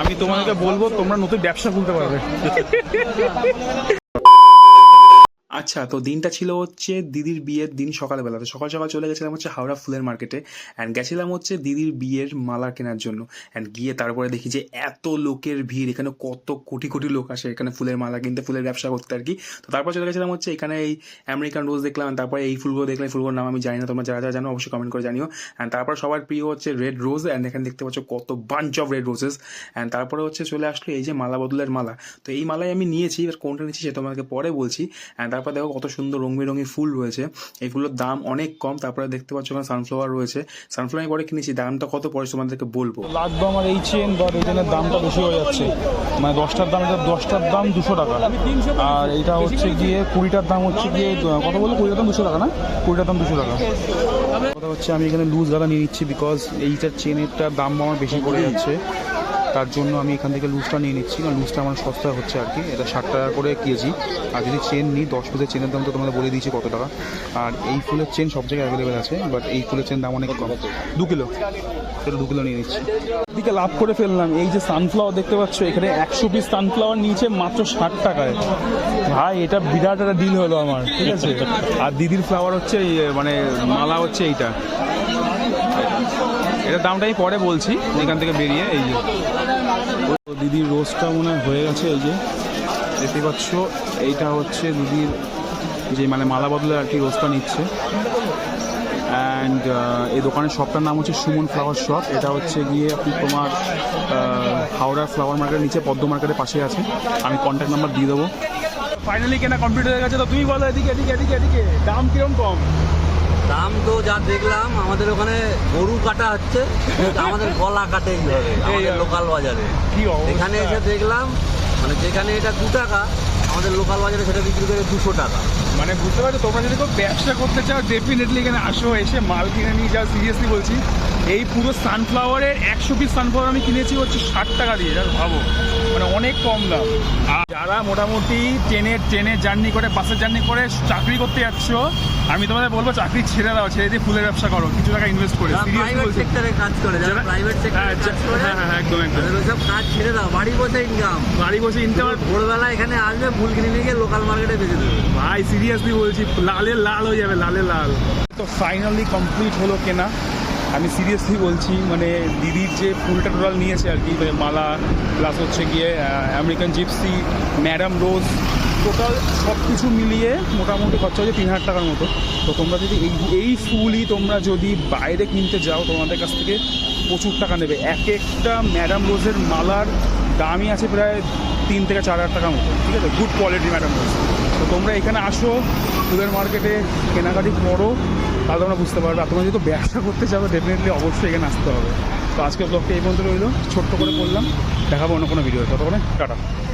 আমি তোমাকে বলব তোমরা নতুন ব্যবসা খুলতে পারবে। আচ্ছা তো দিনটা ছিল হচ্ছে দিদির বিয়ের দিন সকালবেলা। তো সকাল সকাল চলে গেছিলাম হচ্ছে হাওড়া ফুলের মার্কেটে অ্যান্ড গেছিলাম হচ্ছে দিদির বিয়ের মালা কেনার জন্য। অ্যান্ড গিয়ে তারপরে দেখি যে এত লোকের ভিড়, এখানে কত কোটি কোটি লোক আসে এখানে ফুলের মালা কিনতে, ফুলের ব্যবসা করতে আর কি। তো তারপর চলে গেছিলাম হচ্ছে এখানে এই আমেরিকান রোজ দেখলাম তারপরে এই ফুলগুলো দেখলাম ফুলগুলোর নাম আমি জানি না, তোমরা যারা যারা জানো অবশ্যই কমেন্ট করে জানিও। অ্যান্ড তারপর সবার প্রিয় হচ্ছে রেড রোজ অ্যান্ড এখানে দেখতে পাচ্ছ কত bunch of red roses and তারপরে হচ্ছে চলে আসলো এই যে মালা বদলের মালা। তো এই মালাই আমি নিয়েছি, এবার কোনটা নিয়েছি সে তোমাকে পরে বলছি। অ্যান্ড তারপর দেখো কত সুন্দর রং বেরঙি ফুল রয়েছে। এই ফুলের দাম অনেক কম, তারপরে দেখতে পাচ্ছ ওখানে সানফ্লাওয়ার রয়েছে। সানফ্লাওয়ার পরে কিনেছি, দামটা কত পরে তোমাদেরকে বলব। লাগবে আমার এই চেন বাট এই চেনের দামটা বেশি হয়ে যাচ্ছে। মানে দশটার দাম, এটা দশটার দাম দুশো টাকা। আর এইটা হচ্ছে গিয়ে, কুড়িটার দাম হচ্ছে গিয়ে, কত বলল? কুড়িটার দাম দুশো টাকা না? কুড়িটার দাম দুশো টাকা। কথা হচ্ছে, আমি এখানে লুজ গাদা নিয়ে নিচ্ছি বিকজ এইটার চেনেরটার দাম আমার বেশি পড়ে যাচ্ছে। তার জন্য আমি এখান থেকে লুজটা নিয়ে নিচ্ছি, কারণ লুজটা আমার সস্তা হচ্ছে আর কি। এটা ষাট টাকা করে কেজি। আর যদি চেন নিই, দশ ফুলের চেনের দাম তো তোমাদের বলে দিয়েছি কত টাকা। আর এই ফুলের চেন সব জায়গায় অ্যাভেলেবেল আছে বাট এই ফুলের চেন দাম অনেক কম। দু কিলো। সেটা দু কিলো নিয়ে নিচ্ছি। এদিকে লাভ করে ফেললাম। এই যে সানফ্লাওয়ার দেখতে পাচ্ছ, এখানে একশো পিস সানফ্লাওয়ার নিয়েছে মাত্র ষাট টাকায়। ভাই, এটা বিরাট একটা ডিল হলো আমার, ঠিক আছে? আর দিদির ফ্লাওয়ার হচ্ছে মানে মালা হচ্ছে এইটা। এটার দামটা আমি পরে বলছি এখান থেকে বেরিয়ে এই যে। দিদির রোজটা মনে হয় হয়ে গেছে এই যে। দেখতে পাচ্ছ এইটা হচ্ছে দিদির যে মানে মালা বদলে আর কি রোজটা নিচ্ছে। অ্যান্ড এই দোকানের শপটার নাম হচ্ছে সুমন ফ্লাওয়ার শপ এটা হচ্ছে গিয়ে আপনি তোমার আহ, হাওড়া ফ্লাওয়ার মার্কেটের নিচে পদ্ম মার্কেটের পাশে আছে। আমি কন্ট্যাক্ট নাম্বার দিয়ে দেবো। ফাইনালি কেনা কমপ্লিট হয়ে গেছে তো তুমি বলো এদিকে এদিকে এদিকে এদিকে। দাম কিরম কম? দাম তো যা দেখলাম আমাদের ওখানে গরু কাটা হচ্ছে আমাদের গলা কাটে এইভাবে আমাদের লোকাল বাজারে? এখানে এসে দেখলাম মানে যেখানে এটা দু টাকা আমাদের লোকাল বাজারে সেটা বিক্রি করে দুশো টাকা। মানে বুঝতে পারছ তোমরা যদি কেউ ব্যবসা করতে চাও ডেফিনেটলি এখানে আসো এসে মাল কিনে নিয়ে যাও সিরিয়াসলি বলছি। এই পুরো সানফ্লাওয়ারের একশো পিস সানফ্লাওয়ার আমি কিনেছি হচ্ছে ষাট টাকা দিয়ে ভাবো। মানে অনেক কম দাম। আর যারা মোটামুটি ট্রেনে ট্রেনে জার্নি করে বাসের জার্নি করে চাকরি করতে যাচ্ছ আমি তোমাদের বলব চাকরি ছেড়ে দাও ছেড়ে দিয়ে ফুলের ব্যবসা করো কিছু টাকা ইনভেস্ট করে প্রাইভেট সেক্টরে কাজ করে যারা যারা- প্রাইভেট সেক্টরে হ্যাঁ, কাজ করে হ্যাঁ, হ্যাঁ, একদম, কাজ ছেড়ে দাও বাড়ি বসে ইনকাম বাড়ি বসে ভোরবেলা এখানে আসবে ফুল কিনে নিয়ে গিয়ে লোকাল মার্কেটে বেঁচে দেবে। ভাই সিরিয়াসলি বলছি লালে লাল হয়ে যাবে লালে লাল। তো ফাইনালি কমপ্লিট হলো কেনা? আমি সিরিয়াসলি বলছি মানে দিদির যে ফুলটা টোটাল নিয়েছে আর কি মানে মালা প্লাস হচ্ছে গিয়ে American gypsy madam rose total সব কিছু মিলিয়ে মোটামুটি খরচা হচ্ছে তিন হাজার টাকার মতো। তো তোমরা যদি এই এই ফুলই তোমরা যদি বাইরে কিনতে যাও, তোমাদের কাছ থেকে প্রচুর টাকা নেবে। এক একটা ম্যাডাম রোজের মালার দামই আছে প্রায় তিন থেকে চার হাজার টাকার মতো, ঠিক আছে? গুড কোয়ালিটি ম্যাডাম রোজ তো তোমরা এখানে আসো ফুলের মার্কেটে কেনাকাটি করো, তাহলে তোমরা বুঝতে পারবে। আর তোমরা যেহেতু ব্যবসা করতে চাও ডেফিনেটলি অবশ্যই এখানে আসতে হবে। তো আজকে ব্লগটা এই পর্যন্ত রইল। ছোট্ট করে বললাম, দেখাবো অন্য কোনো ভিডিও ততক্ষণে, টাটা।